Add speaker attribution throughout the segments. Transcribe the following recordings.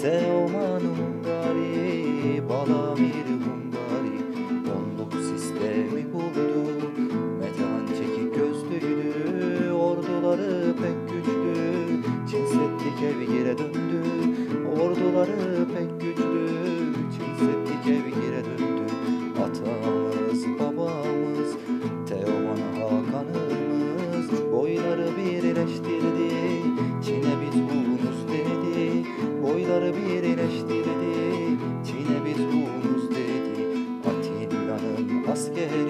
Speaker 1: Teomanungari Balamir Hungari Onluk sistemi buldu Metan çekik gözlüydü Orduları pek güçlü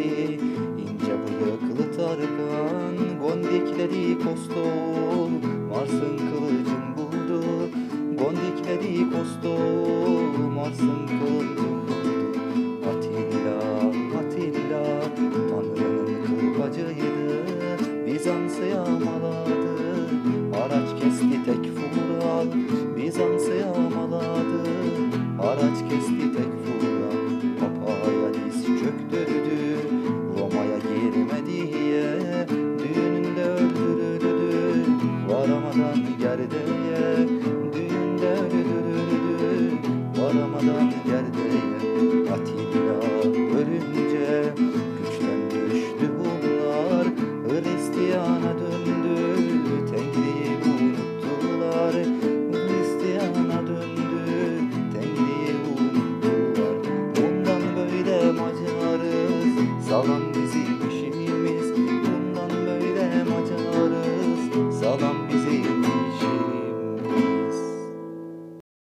Speaker 1: askeri ince bıyıklı Tarkan Gondikledi kostol Mars'ın kılıcın buldu. Gondikledi kostol Mars'ın kılıcın buldu. Atilla, Atilla Tanrı'nın kırbacıydı. Bizans'ı yağmaladı. Araç kesti tek fural Bizans'ı yağmaladı. Araç kesti tek fural perdeye Düğünde düdüdüdü varamadan Atilla ölünce güçten düştü bunlar Hristiyana döndü tenkliği unuttular. Hristiyana döndü tenkliği unuttular. Bundan böyle Macarız salam